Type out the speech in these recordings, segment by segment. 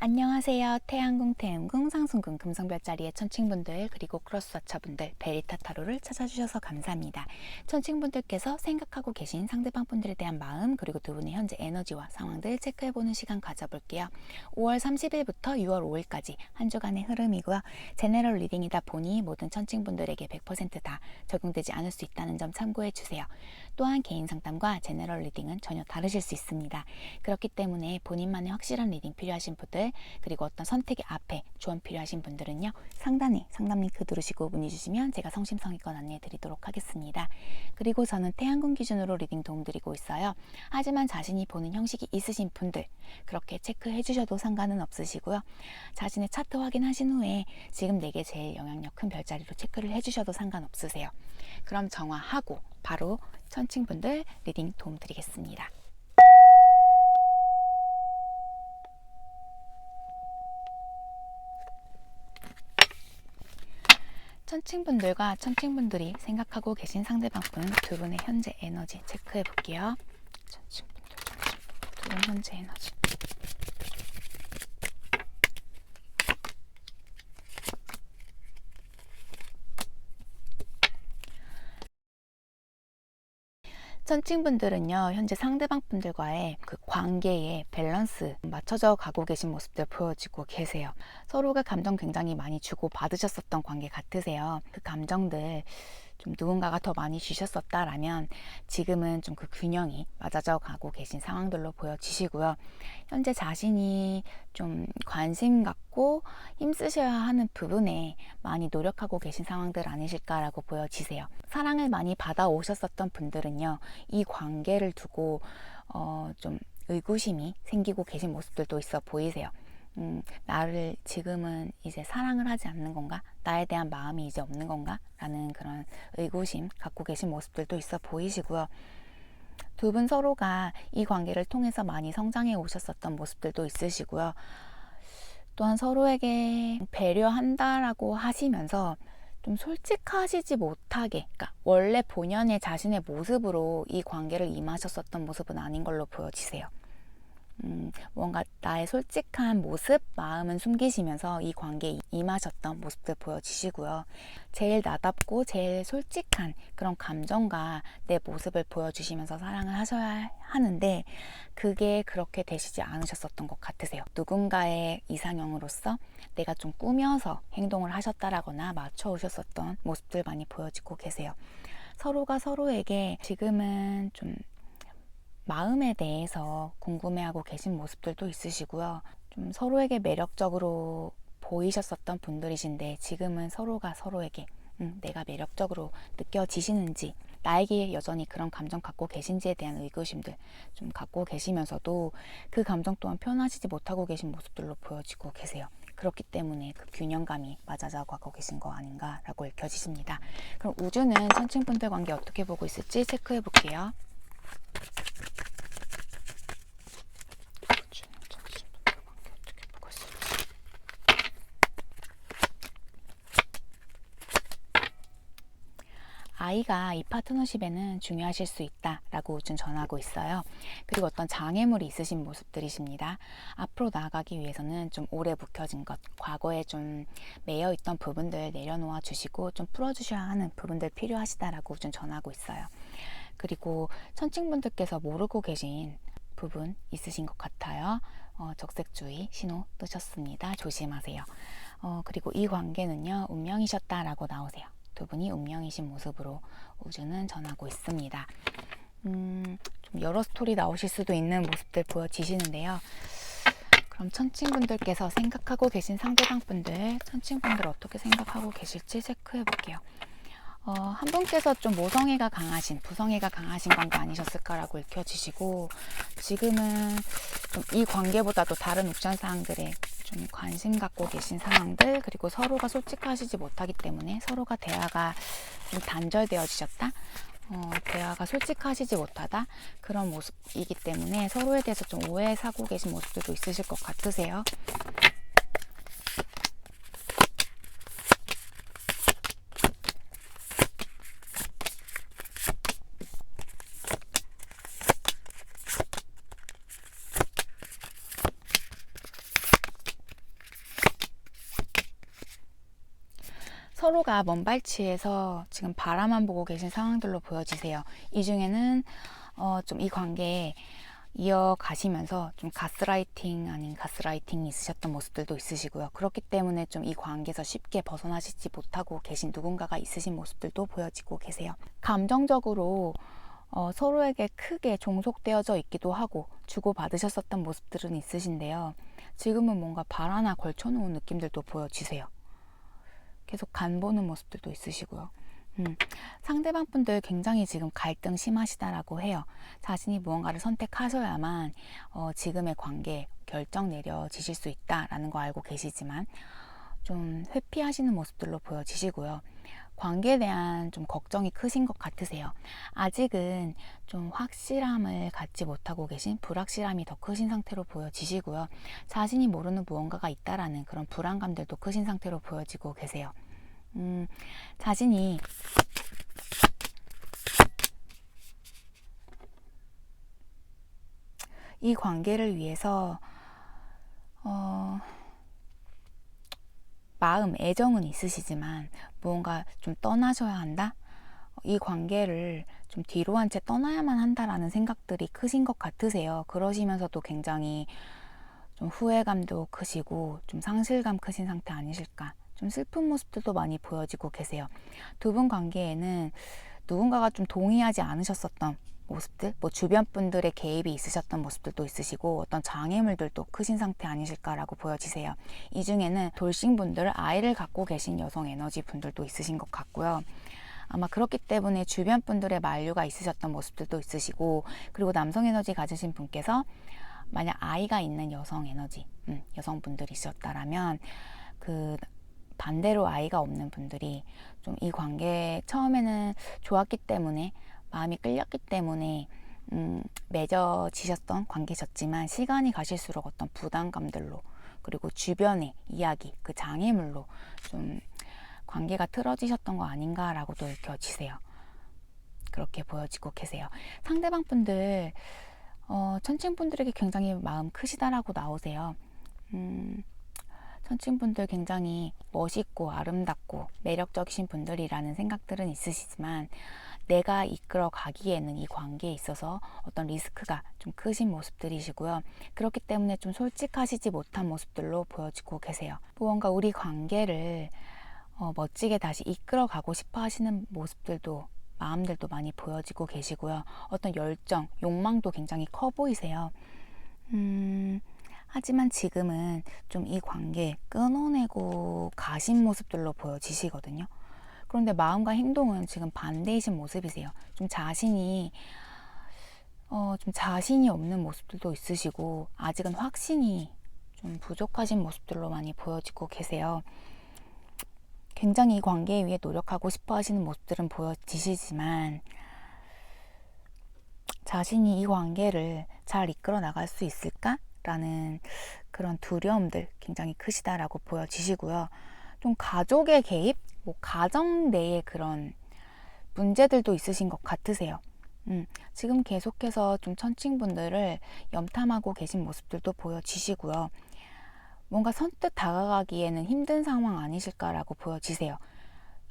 안녕하세요. 태양궁, 태음궁, 상승궁, 금성별자리의 천칭분들 그리고 크로스와처분들 베리타 타로를 찾아주셔서 감사합니다. 천칭분들께서 생각하고 계신 상대방 분들에 대한 마음 그리고 두 분의 현재 에너지와 상황들 체크해보는 시간 가져볼게요. 5월 30일부터 6월 5일까지 한 주간의 흐름이고요. 제네럴 리딩이다 보니 모든 천칭분들에게 100%다 적용되지 않을 수 있다는 점 참고해 주세요. 또한 개인 상담과 제네럴 리딩은 전혀 다르실 수 있습니다. 그렇기 때문에 본인만의 확실한 리딩 필요하신 분들 그리고 어떤 선택의 앞에 조언 필요하신 분들은요 상단에 상담 링크 누르시고 문의 주시면 제가 성심성의껏 안내해 드리도록 하겠습니다. 그리고 저는 태양궁 기준으로 리딩 도움 드리고 있어요. 하지만 자신이 보는 형식이 있으신 분들 그렇게 체크해 주셔도 상관은 없으시고요. 자신의 차트 확인하신 후에 지금 내게 제일 영향력 큰 별자리로 체크를 해 주셔도 상관없으세요. 그럼 정화하고 바로 천칭분들 리딩 도움 드리겠습니다. 천칭분들과 천칭분들이 생각하고 계신 상대방분 두 분의 현재 에너지 체크해 볼게요. 천칭분들, 천칭분들 두 분 현재 에너지. 천칭분들은요, 현재 상대방 분들과의 그 관계의 밸런스 맞춰져 가고 계신 모습들 보여지고 계세요. 서로가 감정 굉장히 많이 주고 받으셨었던 관계 같으세요. 그 감정들 좀 누군가가 더 많이 주셨었다라면 지금은 좀 그 균형이 맞아져 가고 계신 상황들로 보여지시고요. 현재 자신이 좀 관심 갖고 힘쓰셔야 하는 부분에 많이 노력하고 계신 상황들 아니실까라고 보여지세요. 사랑을 많이 받아오셨었던 분들은요, 이 관계를 두고 어, 좀 의구심이 생기고 계신 모습들도 있어 보이세요. 음, 나를 지금은 이제 사랑을 하지 않는 건가? 나에 대한 마음이 이제 없는 건가? 라는 그런 의구심 갖고 계신 모습들도 있어 보이시고요. 두 분 서로가 이 관계를 통해서 많이 성장해 오셨었던 모습들도 있으시고요. 또한 서로에게 배려한다라고 하시면서 좀 솔직하시지 못하게, 그러니까 원래 본연의 자신의 모습으로 이 관계를 임하셨었던 모습은 아닌 걸로 보여지세요. 음, 뭔가 나의 솔직한 모습, 마음은 숨기시면서 이 관계에 임하셨던 모습들 보여주시고요. 제일 나답고 제일 솔직한 그런 감정과 내 모습을 보여주시면서 사랑을 하셔야 하는데 그게 그렇게 되시지 않으셨었던 것 같으세요. 누군가의 이상형으로서 내가 좀 꾸며서 행동을 하셨다라거나 맞춰 오셨었던 모습들 많이 보여지고 계세요. 서로가 서로에게 지금은 좀 마음에 대해서 궁금해하고 계신 모습들도 있으시고요. 좀 서로에게 매력적으로 보이셨었던 분들이신데 지금은 서로가 서로에게 음, 내가 매력적으로 느껴지시는지 나에게 여전히 그런 감정 갖고 계신지에 대한 의구심들 좀 갖고 계시면서도 그 감정 또한 표현하시지 못하고 계신 모습들로 보여지고 계세요. 그렇기 때문에 그 균형감이 맞아져 가고 계신 거 아닌가라고 읽혀지십니다. 그럼 우주는 천칭분들 관계 어떻게 보고 있을지 체크해 볼게요. 아이가 이 파트너십에는 중요하실 수 있다라고 우준 전하고 있어요. 그리고 어떤 장애물이 있으신 모습들이십니다. 앞으로 나아가기 위해서는 좀 오래 묵혀진 것, 과거에 좀 매여 있던 부분들 내려놓아 주시고 좀 풀어 주셔야 하는 부분들 필요하시다라고 우준 전하고 있어요. 그리고 천칭분들께서 모르고 계신 부분 있으신 것 같아요. 어, 적색주의 신호 뜨셨습니다. 조심하세요. 어, 그리고 이 관계는요, 운명이셨다라고 나오세요. 두 분이 운명이신 모습으로 우주는 전하고 있습니다. 음, 좀 여러 스토리 나오실 수도 있는 모습들 보여지시는데요. 그럼 천칭분들께서 생각하고 계신 상대방 분들, 천칭분들 어떻게 생각하고 계실지 체크해 볼게요. 어, 한 분께서 좀 모성애가 강하신, 부성애가 강하신 관계 아니셨을까라고 읽혀지시고, 지금은 이 관계보다도 다른 옵션 사항들에 좀 관심 갖고 계신 상황들, 그리고 서로가 솔직하시지 못하기 때문에 서로가 대화가 좀 단절되어지셨다? 어, 대화가 솔직하시지 못하다? 그런 모습이기 때문에 서로에 대해서 좀 오해 사고 계신 모습들도 있으실 것 같으세요. 서로가 먼발치에서 지금 바라만 보고 계신 상황들로 보여지세요. 이 중에는 어, 좀 이 관계에 이어가시면서 좀 가스라이팅 아닌 가스라이팅이 있으셨던 모습들도 있으시고요. 그렇기 때문에 좀 이 관계에서 쉽게 벗어나시지 못하고 계신 누군가가 있으신 모습들도 보여지고 계세요. 감정적으로 어, 서로에게 크게 종속되어져 있기도 하고 주고받으셨었던 모습들은 있으신데요. 지금은 뭔가 발 하나 걸쳐놓은 느낌들도 보여지세요. 계속 간 보는 모습들도 있으시고요. 음, 상대방 분들 굉장히 지금 갈등 심하시다라고 해요. 자신이 무언가를 선택하셔야만 어, 지금의 관계 결정 내려지실 수 있다라는 거 알고 계시지만 좀 회피하시는 모습들로 보여지시고요. 관계에 대한 좀 걱정이 크신 것 같으세요. 아직은 좀 확실함을 갖지 못하고 계신 불확실함이 더 크신 상태로 보여지시고요. 자신이 모르는 무언가가 있다라는 그런 불안감들도 크신 상태로 보여지고 계세요. 음, 자신이 이 관계를 위해서 어, 마음, 애정은 있으시지만 무언가 좀 떠나셔야 한다? 이 관계를 좀 뒤로 한 채 떠나야만 한다라는 생각들이 크신 것 같으세요. 그러시면서도 굉장히 좀 후회감도 크시고 좀 상실감 크신 상태 아니실까? 좀 슬픈 모습들도 많이 보여지고 계세요. 두 분 관계에는 누군가가 좀 동의하지 않으셨었던 모습들, 뭐 주변 분들의 개입이 있으셨던 모습들도 있으시고 어떤 장애물들도 크신 상태 아니실까라고 보여지세요. 이 중에는 돌싱 분들, 아이를 갖고 계신 여성 에너지 분들도 있으신 것 같고요. 아마 그렇기 때문에 주변 분들의 만류가 있으셨던 모습들도 있으시고 그리고 남성 에너지 가지신 분께서 만약 아이가 있는 여성 에너지 음, 여성분들이셨다라면 그 반대로 아이가 없는 분들이 좀 이 관계 처음에는 좋았기 때문에 마음이 끌렸기 때문에 음, 맺어지셨던 관계셨지만 시간이 가실수록 어떤 부담감들로 그리고 주변의 이야기 그 장애물로 좀 관계가 틀어지셨던 거 아닌가라고도 읽혀지세요. 그렇게 보여지고 계세요. 상대방 분들 어, 천칭 분들에게 굉장히 마음 크시다라고 나오세요. 음, 천칭 분들 굉장히 멋있고 아름답고 매력적이신 분들이라는 생각들은 있으시지만 내가 이끌어 가기에는 이 관계에 있어서 어떤 리스크가 좀 크신 모습들이시고요. 그렇기 때문에 좀 솔직하시지 못한 모습들로 보여지고 계세요. 무언가 우리 관계를 어, 멋지게 다시 이끌어 가고 싶어 하시는 모습들도 마음들도 많이 보여지고 계시고요. 어떤 열정, 욕망도 굉장히 커 보이세요. 음, 하지만 지금은 좀 이 관계 끊어내고 가신 모습들로 보여지시거든요. 그런데 마음과 행동은 지금 반대이신 모습이세요. 좀 자신이 어, 좀 자신이 없는 모습들도 있으시고 아직은 확신이 좀 부족하신 모습들로 많이 보여지고 계세요. 굉장히 이 관계 위해 노력하고 싶어 하시는 모습들은 보여지시지만 자신이 이 관계를 잘 이끌어 나갈 수 있을까? 라는 그런 두려움들 굉장히 크시다라고 보여지시고요. 좀 가족의 개입, 뭐 가정 내의 그런 문제들도 있으신 것 같으세요. 음, 지금 계속해서 좀 천칭분들을 염탐하고 계신 모습들도 보여지시고요. 뭔가 선뜻 다가가기에는 힘든 상황 아니실까라고 보여지세요.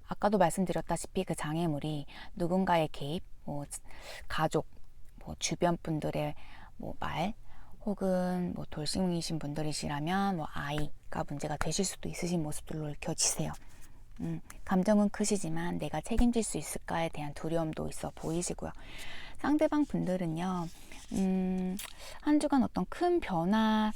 아까도 말씀드렸다시피 그 장애물이 누군가의 개입, 뭐 가족, 뭐 주변 분들의 뭐 말, 혹은 뭐 돌싱이신 분들이시라면 뭐 아이가 문제가 되실 수도 있으신 모습들로 읽혀지세요. 음, 감정은 크시지만 내가 책임질 수 있을까에 대한 두려움도 있어 보이시고요. 상대방 분들은요, 음, 한 주간 어떤 큰 변화,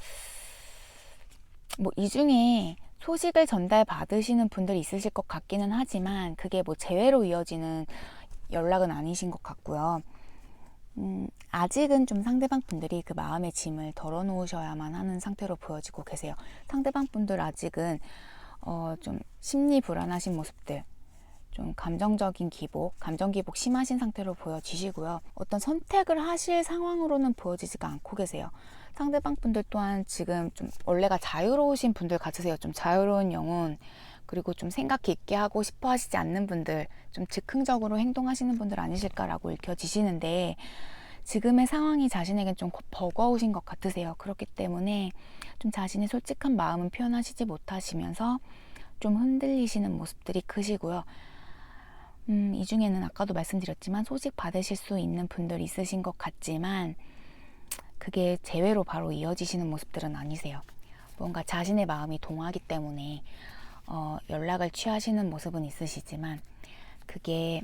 뭐 이 중에 소식을 전달 받으시는 분들이 있으실 것 같기는 하지만 그게 뭐 재회로 이어지는 연락은 아니신 것 같고요. 음, 아직은 좀 상대방 분들이 그 마음의 짐을 덜어놓으셔야만 하는 상태로 보여지고 계세요. 상대방 분들 아직은 어, 좀 심리 불안하신 모습들, 좀 감정적인 기복, 감정 기복 심하신 상태로 보여지시고요. 어떤 선택을 하실 상황으로는 보여지지가 않고 계세요. 상대방 분들 또한 지금 좀 원래가 자유로우신 분들 같으세요. 좀 자유로운 영혼, 그리고 좀 생각 깊게 하고 싶어 하시지 않는 분들, 좀 즉흥적으로 행동하시는 분들 아니실까라고 읽혀지시는데, 지금의 상황이 자신에겐 좀 버거우신 것 같으세요. 그렇기 때문에 좀 자신의 솔직한 마음은 표현하시지 못하시면서 좀 흔들리시는 모습들이 크시고요. 음, 이 중에는 아까도 말씀드렸지만 소식 받으실 수 있는 분들 있으신 것 같지만 그게 재회로 바로 이어지시는 모습들은 아니세요. 뭔가 자신의 마음이 동하기 때문에 어, 연락을 취하시는 모습은 있으시지만 그게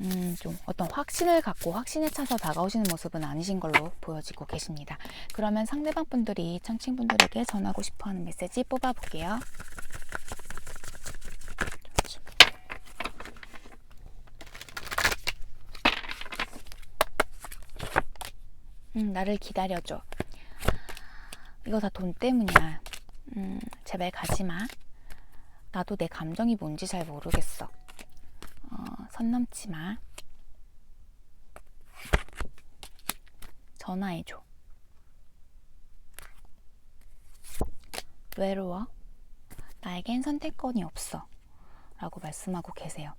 음, 좀 어떤 확신을 갖고 확신에 차서 다가오시는 모습은 아니신 걸로 보여지고 계십니다. 그러면 상대방 분들이 천칭분들에게 전하고 싶어 하는 메시지 뽑아 볼게요. 음, 나를 기다려줘. 이거 다 돈 때문이야. 음, 제발 가지 마. 나도 내 감정이 뭔지 잘 모르겠어. 어, 선 넘지 마. 전화해줘. 외로워? 나에겐 선택권이 없어. 라고 말씀하고 계세요.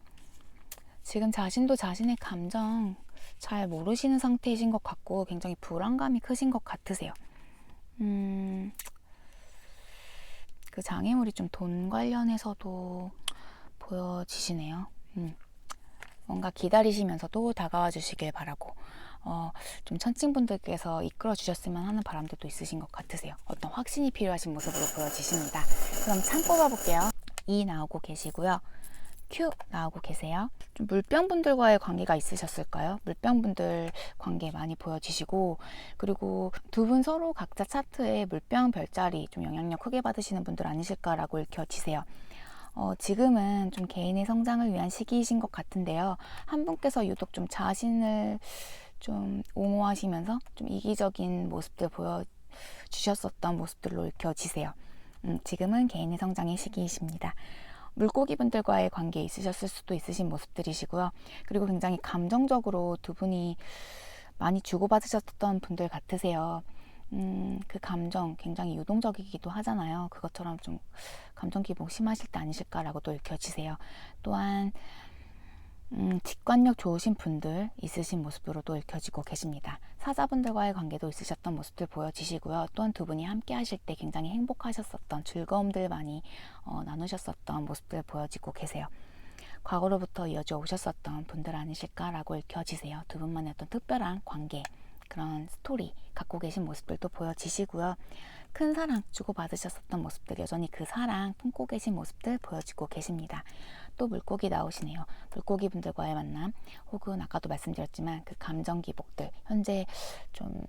지금 자신도 자신의 감정 잘 모르시는 상태이신 것 같고 굉장히 불안감이 크신 것 같으세요. 음, 그 장애물이 좀 돈 관련해서도 보여지시네요. 음, 뭔가 기다리시면서도 다가와 주시길 바라고 어, 좀 천칭분들께서 이끌어 주셨으면 하는 바람들도 있으신 것 같으세요. 어떤 확신이 필요하신 모습으로 보여지십니다. 그럼 참 뽑아볼게요. 이 나오고 계시고요. 큐 나오고 계세요. 좀 물병분들과의 관계가 있으셨을까요? 물병분들 관계 많이 보여지시고 그리고 두 분 서로 각자 차트에 물병 별자리 좀 영향력 크게 받으시는 분들 아니실까라고 읽혀지세요. 어, 지금은 좀 개인의 성장을 위한 시기이신 것 같은데요. 한 분께서 유독 좀 자신을 좀 옹호하시면서 좀 이기적인 모습들 보여주셨었던 모습들로 읽혀지세요. 음, 지금은 개인의 성장의 시기이십니다. 물고기 분들과의 관계에 있으셨을 수도 있으신 모습들이시고요. 그리고 굉장히 감정적으로 두 분이 많이 주고받으셨던 분들 같으세요. 음, 그 감정 굉장히 유동적이기도 하잖아요. 그것처럼 좀 감정 기복 심하실 때 아니실까라고 또 읽혀지세요. 또한 음, 직관력 좋으신 분들 있으신 모습으로도 읽혀지고 계십니다. 사자분들과의 관계도 있으셨던 모습들 보여지시고요. 또한 두 분이 함께 하실 때 굉장히 행복하셨었던 즐거움들 많이 어, 나누셨었던 모습들 보여지고 계세요. 과거로부터 이어져 오셨었던 분들 아니실까라고 읽혀지세요. 두 분만의 어떤 특별한 관계, 그런 스토리 갖고 계신 모습들도 보여지시고요. 큰 사랑 주고받으셨었던 모습들, 여전히 그 사랑 품고 계신 모습들 보여지고 계십니다. 또 물고기 나오시네요. 물고기 분들과의 만남, 혹은 아까도 말씀드렸지만 그 감정 기복들, 현재 좀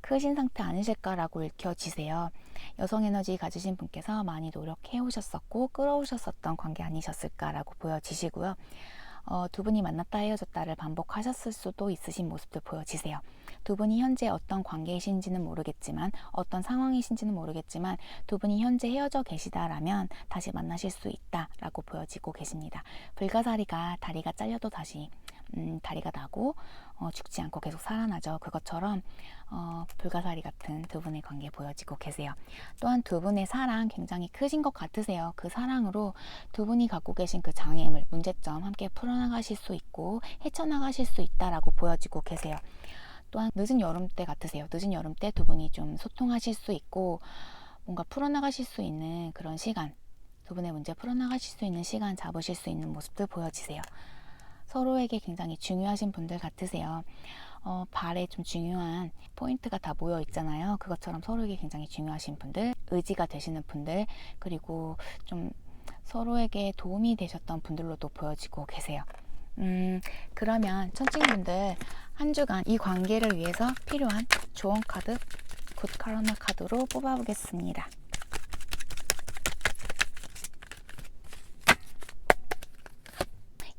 크신 상태 아니실까라고 읽혀지세요. 여성 에너지 가지신 분께서 많이 노력해 오셨었고 끌어오셨었던 관계 아니셨을까라고 보여지시고요. 어, 두 분이 만났다 헤어졌다를 반복하셨을 수도 있으신 모습도 보여지세요. 두 분이 현재 어떤 관계이신지는 모르겠지만 어떤 상황이신지는 모르겠지만 두 분이 현재 헤어져 계시다라면 다시 만나실 수 있다라고 보여지고 계십니다. 불가사리가 다리가 잘려도 다시 음, 다리가 나고 어, 죽지 않고 계속 살아나죠. 그것처럼 어, 불가사리 같은 두 분의 관계 보여지고 계세요. 또한 두 분의 사랑 굉장히 크신 것 같으세요. 그 사랑으로 두 분이 갖고 계신 그 장애물, 문제점 함께 풀어나가실 수 있고 헤쳐나가실 수 있다라고 보여지고 계세요. 또한 늦은 여름 때 같으세요. 늦은 여름 때 두 분이 좀 소통하실 수 있고 뭔가 풀어나가실 수 있는 그런 시간, 두 분의 문제 풀어나가실 수 있는 시간 잡으실 수 있는 모습들 보여지세요. 서로에게 굉장히 중요하신 분들 같으세요. 어, 발에 좀 중요한 포인트가 다 모여 있잖아요. 그것처럼 서로에게 굉장히 중요하신 분들, 의지가 되시는 분들, 그리고 좀 서로에게 도움이 되셨던 분들로도 보여지고 계세요. 음, 그러면 천칭분들 한 주간 이 관계를 위해서 필요한 조언 카드, 굿 카라멜 카드로 뽑아보겠습니다.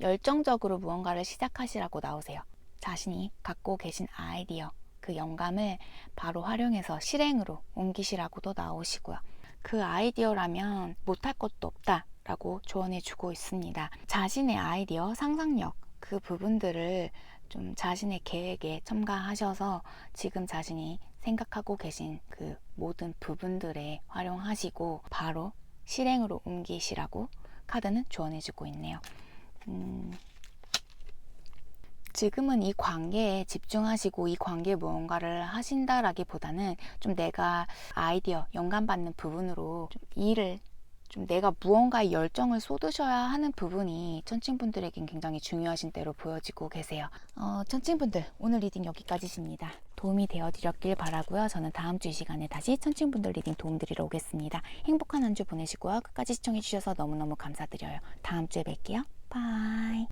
열정적으로 무언가를 시작하시라고 나오세요. 자신이 갖고 계신 아이디어, 그 영감을 바로 활용해서 실행으로 옮기시라고도 나오시고요. 그 아이디어라면 못할 것도 없다. 라고 조언해 주고 있습니다. 자신의 아이디어, 상상력, 그 부분들을 좀 자신의 계획에 첨가하셔서 지금 자신이 생각하고 계신 그 모든 부분들에 활용하시고 바로 실행으로 옮기시라고 카드는 조언해 주고 있네요. 음, 지금은 이 관계에 집중하시고 이 관계에 무언가를 하신다라기보다는 좀 내가 아이디어, 영감받는 부분으로 좀 일을 좀 내가 무언가에 열정을 쏟으셔야 하는 부분이 천칭분들에겐 굉장히 중요하신 때로 보여지고 계세요. 어, 천칭분들 오늘 리딩 여기까지십니다. 도움이 되어드렸길 바라고요. 저는 다음 주 이 시간에 다시 천칭분들 리딩 도움드리러 오겠습니다. 행복한 한 주 보내시고요. 끝까지 시청해주셔서 너무너무 감사드려요. 다음 주에 뵐게요. 바이.